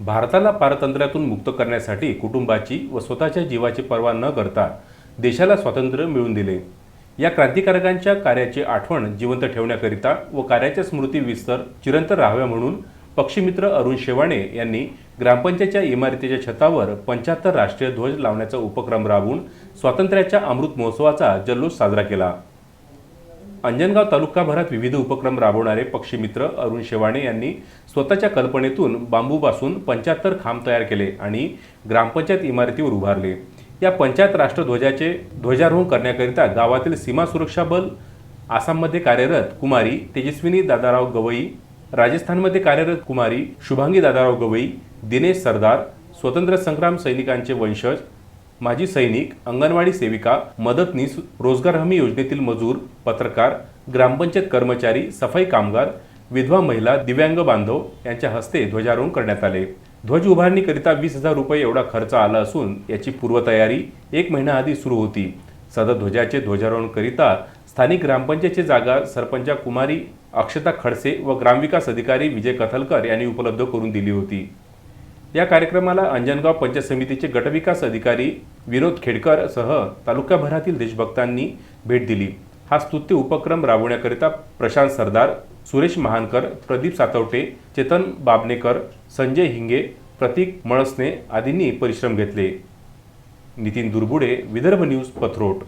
भारताला पारतंत्र्यातून मुक्त करण्यासाठी कुटुंबाची व स्वतःच्या जीवाची पर्वा न करता देशाला स्वातंत्र्य मिळवून दिले. या क्रांतिकारकांच्या कार्याची आठवण जिवंत ठेवण्याकरिता व कार्याच्या स्मृती विस्तर चिरंतर राहाव्या म्हणून पक्षीमित्र अरुण शेवाणे यांनी ग्रामपंचायतच्या इमारतीच्या छतावर पंच्याहत्तर राष्ट्रीय ध्वज लावण्याचा उपक्रम राबवून स्वातंत्र्याच्या अमृत महोत्सवाचा जल्लोष साजरा केला. अंजनगाव तालुकाभरात विविध उपक्रम राबवणारे पक्षीमित्र अरुण शेवाणे यांनी स्वतःच्या कल्पनेतून बांबूपासून पंच्याहत्तर खांब तयार केले आणि ग्रामपंचायत इमारतीवर उभारले. या पंचायत राष्ट्रध्वजाचे ध्वजारोहण करण्याकरिता गावातील सीमा सुरक्षा बल आसाममध्ये कार्यरत कुमारी तेजस्विनी दादाराव गवई राजस्थानमध्ये कार्यरत कुमारी शुभांगी दादाराव गवई दिनेश सरदार स्वतंत्र संग्राम सैनिकांचे वंशज माजी सैनिक अंगणवाडी सेविका मदतनीस रोजगार हमी योजनेतील मजूर पत्रकार ग्रामपंचायत कर्मचारी सफाई कामगार विधवा महिला दिव्यांग बांधव यांच्या हस्ते ध्वजारोहण करण्यात आले. ध्वज उभारणीकरिता वीस हजार रुपये एवढा खर्च आला असून याची पूर्वतयारी एक महिना आधी सुरू होती. सदर ध्वजाचे ध्वजारोहण करिता स्थानिक ग्रामपंचायतची जागा सरपंचा कुमारी अक्षता खडसे व ग्रामविकास अधिकारी विजय कथलकर यांनी उपलब्ध करून दिली होती. या कार्यक्रमाला अंजनगाव पंचायत समितीचे गटविकास अधिकारी विनोद खेडकर सह तालुक्याभरातील देशभक्तांनी भेट दिली. हा स्तुत्य उपक्रम राबवण्याकरिता प्रशांत सरदार सुरेश महानकर प्रदीप सातवटे चेतन बाबनेकर संजय हिंगे प्रतीक मळसने आदींनी परिश्रम घेतले. नितीन दुर्बुडे विदर्भ न्यूज पथरोट.